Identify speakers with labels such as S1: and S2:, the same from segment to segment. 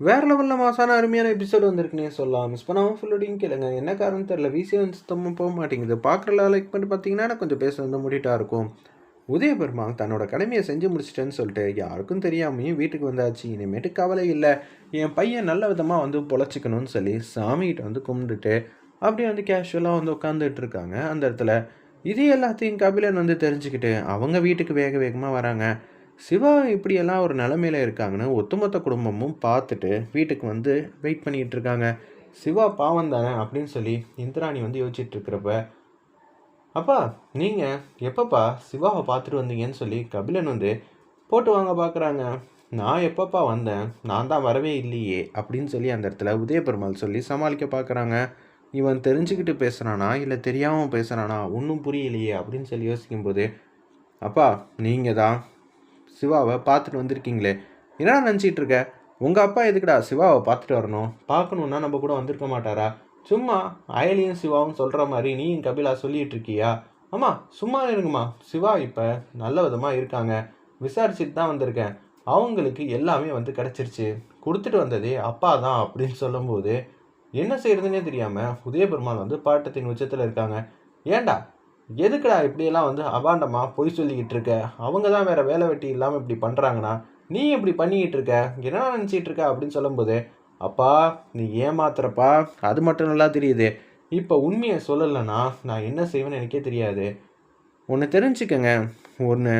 S1: வேற லெவலில் மாசான அருமையான எபிசோடு வந்திருக்குன்னே சொல்லலாம். மிஸ் பண்ணாமல் ஃபுல்லோடையும் கேளுங்க. என்ன காரணம் தெரில விசி வந்து சுத்தமாக போக மாட்டேங்குது. பார்க்குறல லைக் பண்ணிட்டு பார்த்தீங்கன்னா கொஞ்சம் பேச வந்து முடிட்டா இருக்கும். உதயபெருமான் தன்னோட கடமையை செஞ்சு முடிச்சிட்டேன்னு சொல்லிட்டு யாருக்கும் தெரியாமையும் வீட்டுக்கு வந்தாச்சு. இனிமேட்டு கவலை இல்லை. என் பையன் நல்ல விதமாக வந்து பொழைச்சிக்கணும்னு சொல்லி சாமிகிட்ட வந்து கும்பிட்டுட்டு அப்படியே வந்து கேஷுவலாக வந்து உட்காந்துட்டு இருக்காங்க. அந்த இடத்துல இது எல்லாத்தையும் கபிலன் வந்து தெரிஞ்சுக்கிட்டு அவங்க வீட்டுக்கு வேக வேகமாக வராங்க. சிவா இப்படியெல்லாம் ஒரு நிலமையில இருக்காங்கன்னு ஒட்டுமொத்த குடும்பமும் பார்த்துட்டு வீட்டுக்கு வந்து வெயிட் பண்ணிக்கிட்டு இருக்காங்க. சிவா பாவம் தானே அப்படின்னு சொல்லி இந்திராணி வந்து யோசிச்சுட்டு இருக்கிறப்ப அப்பா நீங்கள் எப்பப்பா சிவாவை பார்த்துட்டு வந்தீங்கன்னு சொல்லி கபிலன் வந்து போட்டு வாங்க பார்க்குறாங்க நான் எப்பப்பா வந்தேன்? நான் தான் வரவே இல்லையே. அப்படின்னு சொல்லி அந்த இடத்துல உதயபெருமாள் சொல்லி சமாளிக்க பார்க்குறாங்க இவன் தெரிஞ்சுக்கிட்டு பேசுகிறானா இல்லை தெரியாமல் பேசுகிறானா ஒன்றும் புரியலையே. அப்படின்னு சொல்லி யோசிக்கும்போது அப்பா நீங்கள் தான் சிவாவை பார்த்துட்டு வந்திருக்கீங்களே. என்னடா நினச்சிட்டு இருக்க உங்கள் அப்பா எதுக்குடா சிவாவை பார்த்துட்டு வரணும்? பார்க்கணுன்னா நம்ம கூட வந்திருக்க மாட்டாரா? சும்மா அயலியும் சிவாவும் சொல்கிற மாதிரி நீயும் கபிலா சொல்லிட்டு இருக்கியா ஆமாம் சும்மா இருங்கம்மா. சிவா இப்போ நல்ல விதமாக இருக்காங்க. விசாரிச்சுட்டு தான் வந்திருக்கேன். அவங்களுக்கு எல்லாமே வந்து கிடச்சிருச்சு. கொடுத்துட்டு வந்ததே அப்பா தான் அப்படின்னு சொல்லும்போது என்ன செய்கிறதுனே தெரியாமல் உதயபெருமாள் வந்து பாட்டத்தின் உச்சத்தில் இருக்காங்க. ஏன்டா எதுக்குடா இப்படியெல்லாம் வந்து அபாண்டமாக பொய் சொல்லிக்கிட்டு இருக்க? அவங்க தான் வேறு வேலை வெட்டி இல்லாமல் இப்படி பண்ணுறாங்கன்னா நீ இப்படி பண்ணிக்கிட்டு இருக்க? என்ன நினச்சிட்டு இருக்க அப்படின்னு சொல்லும்போது அப்பா நீ ஏமாத்துறப்பா. அது மட்டும் நல்லா தெரியுது. இப்போ உண்மையை சொல்லலைன்னா நான் என்ன செய்வேன்னு எனக்கே தெரியாது. ஒன்று தெரிஞ்சுக்கங்க. ஒன்று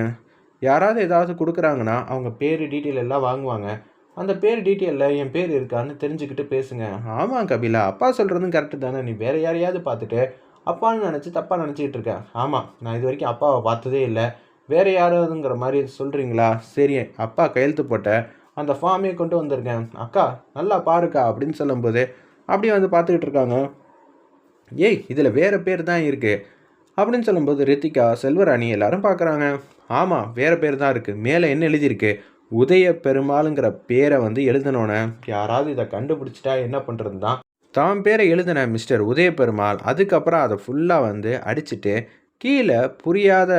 S1: யாராவது ஏதாவது கொடுக்குறாங்கன்னா அவங்க பேர் டீட்டெயில் எல்லாம் வாங்குவாங்க. அந்த பேர் டீட்டெயிலில் என் பேர் இருக்கான்னு தெரிஞ்சுக்கிட்டு பேசுங்க. ஆமாம் கபிலா. அப்பா சொல்கிறதும் கரெக்டு தானே. நீ வேறு யாரையாவது பார்த்துட்டு அப்பான்னு நினச்சி தப்பாக நினச்சிக்கிட்டு இருக்கேன். ஆமாம் நான் இது வரைக்கும் அப்பாவை பார்த்ததே இல்லை. வேறு யாராவதுங்கிற மாதிரி சொல்கிறீங்களா சரி அப்பா கையெழுத்து போட்ட அந்த ஃபார்மே கொண்டு வந்திருக்கேன். அக்கா நல்லா பாருக்கா அப்படின்னு சொல்லும்போது அப்படியே வந்து பார்த்துக்கிட்டு இருக்காங்க. ஏய் இதில் வேறு பேர் தான் இருக்குது அப்படின்னு சொல்லும்போது ரித்திகா செல்வராணி எல்லாரும் பார்க்குறாங்க. ஆமாம் வேறு பேர் தான் இருக்குது மேலே என்ன எழுதியிருக்கு? உதய பெருமாளுங்கிற பேரை வந்து எழுதினோன்னே யாராவது இதை கண்டுபிடிச்சிட்டா என்ன பண்ணுறது தான் தான் பேரை எழுதின மிஸ்டர் உதயபெருமாள் அதுக்கப்புறம் அதை ஃபுல்லாக வந்து அடிச்சுட்டு கீழே புரியாத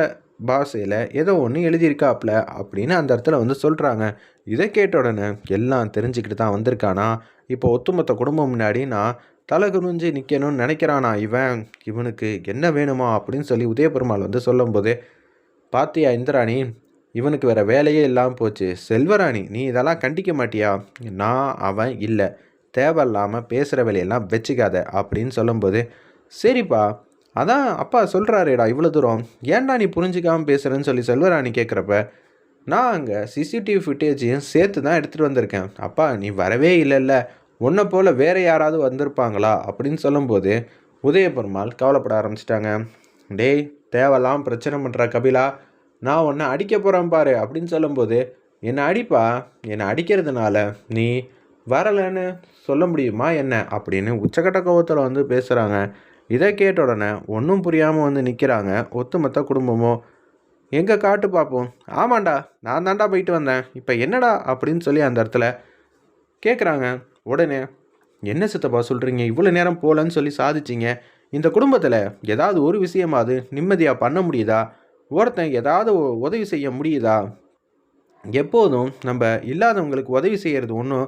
S1: பாஷையில் ஏதோ ஒன்று எழுதியிருக்காப்ல அப்படின்னு அந்த இடத்துல வந்து சொல்கிறாங்க இதை கேட்ட உடனே எல்லாம் தெரிஞ்சுக்கிட்டு தான் வந்திருக்கானா? இப்போ ஒத்துமொத்த குடும்பம் முன்னாடி நான் தலை குனிஞ்சு நிற்கணும்னு நினைக்கிறானா இவன்? இவனுக்கு என்ன வேணுமா அப்படின்னு சொல்லி உதயபெருமாள் வந்து சொல்லும்போது பாத்தியா இந்திராணி இவனுக்கு வேறு வேலையே இல்லாமல் போச்சு. செல்வராணி நீ இதெல்லாம் கண்டிக்க மாட்டியா? நான் அவன் இல்லை. தேவையில்லாமல் பேசுகிற வேலையெல்லாம் வச்சுக்காத அப்படின்னு சொல்லும்போது சரிப்பா அதான் அப்பா சொல்கிறாரேடா இவ்வளோ தூரம். ஏன்டா நீ புரிஞ்சிக்காமல் பேசுகிறேன்னு சொல்லி செல்வராணி கேட்குறப்ப நான் அங்கே சிசிடிவி ஃபுட்டேஜையும் சேர்த்து தான் எடுத்துகிட்டு வந்திருக்கேன். அப்பா நீ வரவே இல்லைல்ல. உன்னை போல் வேறு யாராவது வந்திருப்பாங்களா? அப்படின்னு சொல்லும்போது உதயபெருமாள் கவலைப்பட ஆரம்பிச்சிட்டாங்க. டேய் தேவலாம் பிரச்சனை பண்ணுற கபிலா நான் உன்னை அடிக்க போகிறேன் பாரு. அப்படின்னு சொல்லும்போது என்னை அடிப்பா? என்னை அடிக்கிறதுனால நீ வரலைன்னு சொல்ல முடியுமா என்ன அப்படின்னு உச்சக்கட்ட கோவத்தில் வந்து பேசுகிறாங்க இதை கேட்ட உடனே ஒன்றும் புரியாமல் வந்து நிற்கிறாங்க ஒத்துமொத்த குடும்பமோ எங்கே காட்டு பார்ப்போம் ஆமாண்டா நான் தாண்டா போயிட்டு வந்தேன். இப்போ என்னடா அப்படின்னு சொல்லி அந்த இடத்துல கேட்குறாங்க உடனே என்ன சித்தப்பா சொல்கிறீங்க இவ்வளோ நேரம் போகலன்னு சொல்லி சாதிச்சிங்க. இந்த குடும்பத்தில் ஏதாவது ஒரு விஷயமாவது நிம்மதியாக பண்ண முடியுதா? ஒருத்தன் ஏதாவது உதவி செய்ய முடியுதா? எப்போதும் நம்ம இல்லாதவங்களுக்கு உதவி செய்கிறது ஒன்றும்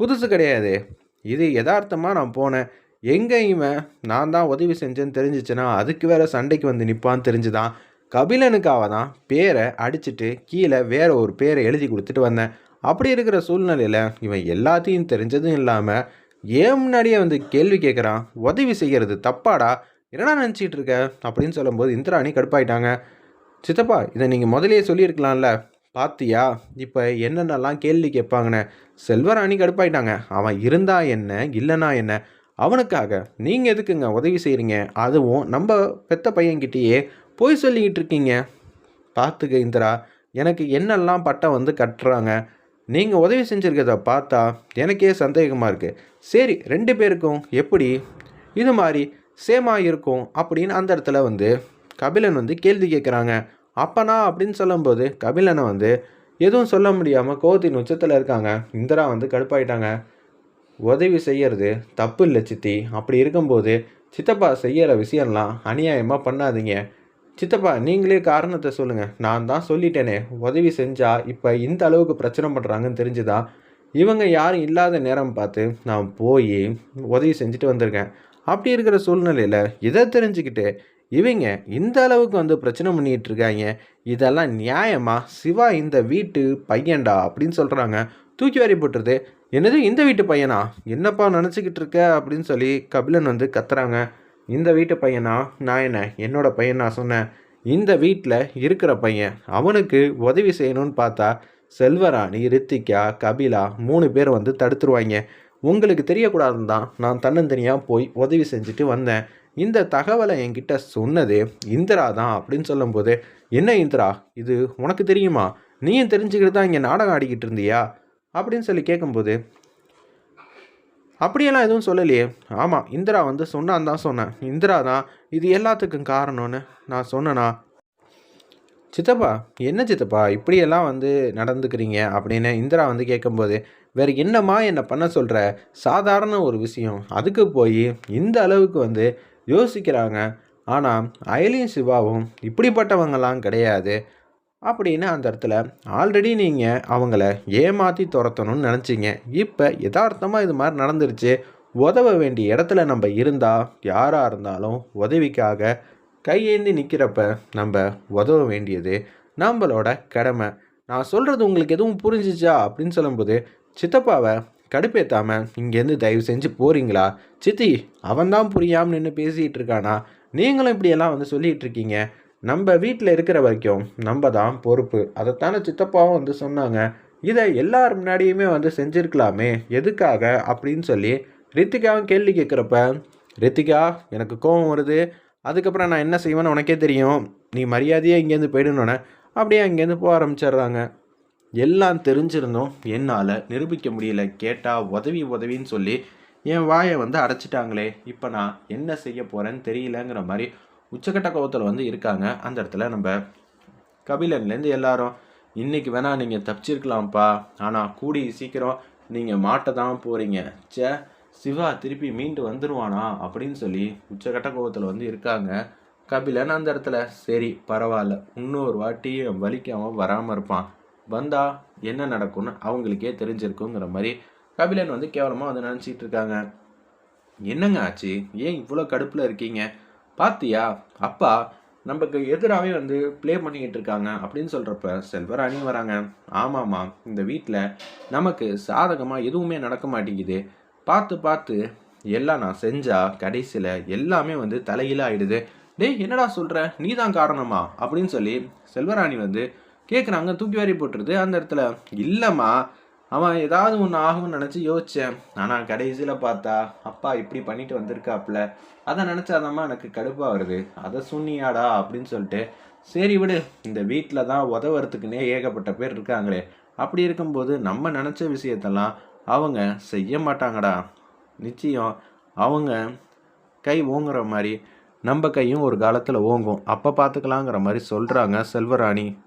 S1: புதுசு கிடையாது. இது யதார்த்தமாக நான் போனேன். எங்கே இவன் நான் தான் உதவி செஞ்சேன்னு தெரிஞ்சிச்சுன்னா அதுக்கு வேற சண்டைக்கு வந்து நிற்பான்னு தெரிஞ்சுதான். கபிலனுக்காக தான் பேரை அடிச்சிட்டு கீழே வேற ஒரு பேரை எழுதி கொடுத்துட்டு வந்தேன். அப்படி இருக்கிற சூழ்நிலையில் இவன் எல்லாத்தையும் தெரிஞ்சதும் இல்லாமல் ஏன் முன்னாடியே வந்து கேள்வி கேட்குறான் உதவி செய்கிறது தப்பாடா? என்னடா நினச்சிட்டு இருக்க? அப்படின்னு சொல்லும்போது இந்திராணி கடுப்பாயிட்டாங்க. சித்தப்பா இதை நீங்கள் முதலே சொல்லியிருக்கலாம்ல. பாத்தியா? இப்போ என்னென்னலாம் கேள்வி கேட்பாங்கன்னு செல்வராணி கடுப்பாயிட்டாங்க. அவன் இருந்தா என்ன இல்லைனா என்ன? அவனுக்காக நீங்கள் எதுக்குங்க உதவி செய்கிறீங்க அதுவும் நம்ம பெத்த பையன்கிட்டயே போய் சொல்லிக்கிட்டு இருக்கீங்க. பார்த்துக்க இந்திரா எனக்கு என்னெல்லாம் பட்டம் வந்து கட்டுறாங்க? நீங்கள் உதவி செஞ்சுருக்கத பார்த்தா எனக்கே சந்தேகமாக இருக்குது சரி ரெண்டு பேருக்கும் எப்படி? இது மாதிரி சேமாக இருக்கும் அப்படின்னு அந்த இடத்துல வந்து கபிலன் வந்து கேள்வி கேட்குறாங்க அப்பனா அப்படின்னு சொல்லும்போது கபிலனை வந்து எதுவும் சொல்ல முடியாமல் கோவத்தின் உச்சத்தில் இருக்காங்க. இந்திரா வந்து கடுப்பாயிட்டாங்க. உதவி செய்யறது தப்பு இல்லை சித்தி. அப்படி இருக்கும்போது சித்தப்பா செய்யற விஷயம்லாம் அநியாயமாக பண்ணாதீங்க. சித்தப்பா நீங்களே காரணத்தை சொல்லுங்கள் நான் தான் சொல்லிட்டேனே. உதவி செஞ்சால் இப்போ இந்த அளவுக்கு பிரச்சனை பண்ணுறாங்கன்னு தெரிஞ்சுதா? இவங்க யாரும் இல்லாத நேரம் பார்த்து நான் போய் உதவி செஞ்சுட்டு வந்திருக்கேன். அப்படி இருக்கிற சூழ்நிலையில் இதை தெரிஞ்சுக்கிட்டு இவங்க இந்த அளவுக்கு வந்து பிரச்சனை பண்ணிகிட்டு இருக்காங்க. இதெல்லாம் நியாயமா? சிவா இந்த வீட்டு பையன்டா அப்படின்னு சொல்கிறாங்க தூக்கி வாரி போட்டுருது. என்னது இந்த வீட்டு பையனா? என்னப்பா நினச்சிக்கிட்டு இருக்க? அப்படின்னு சொல்லி கபிலன் வந்து கத்துறாங்க. இந்த வீட்டு பையனா? நான் என்ன? என்னோட பையன் நான் சொன்னேன். இந்த வீட்டில் இருக்கிற பையன் அவனுக்கு உதவி செய்யணும்னு பார்த்தா செல்வராணி ரித்திகா கபிலா மூணு பேர் வந்து தடுத்துருவாங்க. உங்களுக்கு தெரியக்கூடாதுன்னு தான் நான் தன்னந்தனியாக போய் உதவி செஞ்சுட்டு வந்தேன். இந்த தகவலை என்கிட்ட சொன்னது இந்திரா தான் அப்படின்னு சொல்லும்போது என்ன இந்திரா? இது உனக்கு தெரியுமா? நீயும் தெரிஞ்சுக்கிட்டு தான் இங்கே நாடகம் ஆடிக்கிட்டு இருந்தியா? அப்படின்னு சொல்லி கேட்கும்போது அப்படியெல்லாம் எதுவும் சொல்லலையே. ஆமாம் இந்திரா வந்து சொன்னான் தான் சொன்னேன். இந்திரா தான் இது எல்லாத்துக்கும் காரணம்னு நான் சொன்னேனா? சித்தப்பா என்ன சித்தப்பா? இப்படியெல்லாம் வந்து நடந்துக்கிறீங்க? அப்படின்னு இந்திரா வந்து கேட்கும்போது வேறு என்னம்மா என்னை பண்ண சொல்கிற சாதாரண ஒரு விஷயம். அதுக்கு போய் இந்த அளவுக்கு வந்து யோசிக்கிறாங்க. ஆனால் அயலியும் சிவாவும் இப்படிப்பட்டவங்கலாம் கிடையாது அப்படின்னு அந்த இடத்துல ஆல்ரெடி நீங்கள் அவங்கள ஏமாற்றி துரத்தணும்னு நினச்சிங்க. இப்போ யதார்த்தமாக இது மாதிரி நடந்துருச்சு. உதவ வேண்டிய இடத்துல நம்ம இருந்தால் யாராக இருந்தாலும் உதவிக்காக கையேந்தி நிற்கிறப்ப நம்ம உதவ வேண்டியது நம்மளோட கடமை. நான் சொல்கிறது உங்களுக்கு எதுவும் புரிஞ்சிச்சா அப்படின்னு சொல்லும்போது சித்தப்பாவை கடுப்பேத்தாமல் இங்கேருந்து தயவு செஞ்சு போகிறீங்களா சித்தி அவன்தான் புரியாமல் நின்று பேசிகிட்டு இருக்கானா? நீங்களும் இப்படியெல்லாம் வந்து சொல்லிகிட்டு இருக்கீங்க. நம்ம வீட்டில் இருக்கிற வரைக்கும் நம்ம தான் பொறுப்பு. அதைத்தானே சித்தப்பாவும் வந்து சொன்னாங்க. இதை எல்லார் முன்னாடியுமே வந்து செஞ்சுருக்கலாமே. எதுக்காக அப்படின்னு சொல்லி ரித்திகாவும் கேள்வி கேட்குறப்ப ரித்திகா எனக்கு கோபம் வருது. அதுக்கப்புறம் நான் என்ன செய்வேன்னு உனக்கே தெரியும். நீ மரியாதையாக இங்கேருந்து போயிடணுன்னே அப்படியே அங்கேருந்து போக ஆரம்பிச்சிடுறாங்க. எல்லாம் தெரிஞ்சிருந்தும் என்னால் நிரூபிக்க முடியல. கேட்டால் உதவி உதவின்னு சொல்லி என் வாயை வந்து அடைச்சிட்டாங்களே. இப்போ நான் என்ன செய்ய போகிறேன்னு தெரியலங்கிற மாதிரி உச்சக்கட்ட கோபத்தில் வந்து இருக்காங்க. அந்த இடத்துல நம்ம கபிலன்லேருந்து எல்லாரும் இன்றைக்கி வேணால் நீங்கள் தப்பிச்சிருக்கலாம்ப்பா. ஆனால் கூடி சீக்கிரம் நீங்கள் மாட்ட தான் போகிறீங்க சே சிவா திருப்பி மீண்டு வந்துடுவானா அப்படின்னு சொல்லி உச்சக்கட்ட கோபத்தில் வந்து இருக்காங்க கபிலன் அந்த இடத்துல. சரி பரவாயில்ல. இன்னொரு வாட்டி வலிக்காமல் வராமல் இருப்பான். வந்தால் என்ன நடக்கும்னு அவங்களுக்கே தெரிஞ்சிருக்குங்கிற மாதிரி கபிலன் வந்து கேவலமாக வந்து நினச்சிட்டு இருக்காங்க. என்னங்க ஆச்சு? ஏன் இவ்வளோ கடுப்பில் இருக்கீங்க? பாத்தியா? அப்பா நமக்கு எதிராகவே வந்து ப்ளே பண்ணிக்கிட்டு இருக்காங்க அப்படின்னு சொல்கிறப்ப செல்வராணி வராங்க. ஆமாம்மா இந்த வீட்டில் நமக்கு சாதகமாக எதுவுமே நடக்க மாட்டேங்குது. பார்த்து பார்த்து எல்லாம் நான் செஞ்சால் கடைசியில் எல்லாமே வந்து தலையில ஆயிடுது டேய் என்னடா சொல்கிற நீ தான் காரணமா? அப்படின்னு சொல்லி செல்வராணி வந்து கேட்குறாங்க தூக்கி வாரி போட்டுருது. அந்த இடத்துல இல்லைம்மா அவன் ஏதாவது ஒன்று ஆகும்னு நினச்சி யோசித்தேன் ஆனால் கடைசியில் பார்த்தா அப்பா இப்படி பண்ணிட்டு வந்திருக்காப்புல. அதை நினச்சாதாம்மா எனக்கு கடுப்பாக வருது. அதை சொன்னியாடா அப்படின்னு சொல்லிட்டு சரி விடு இந்த வீட்டில் தான் உதவுறதுக்குன்னே ஏகப்பட்ட பேர் இருக்காங்களே. அப்படி இருக்கும்போது நம்ம நினச்ச விஷயத்தெல்லாம் அவங்க செய்ய மாட்டாங்கடா. நிச்சயம் அவங்க கை ஓங்குற மாதிரி நம்ம கையும் ஒரு காலத்தில் ஓங்கும். அப்போ பார்த்துக்கலாங்கிற மாதிரி சொல்கிறாங்க செல்வராணி.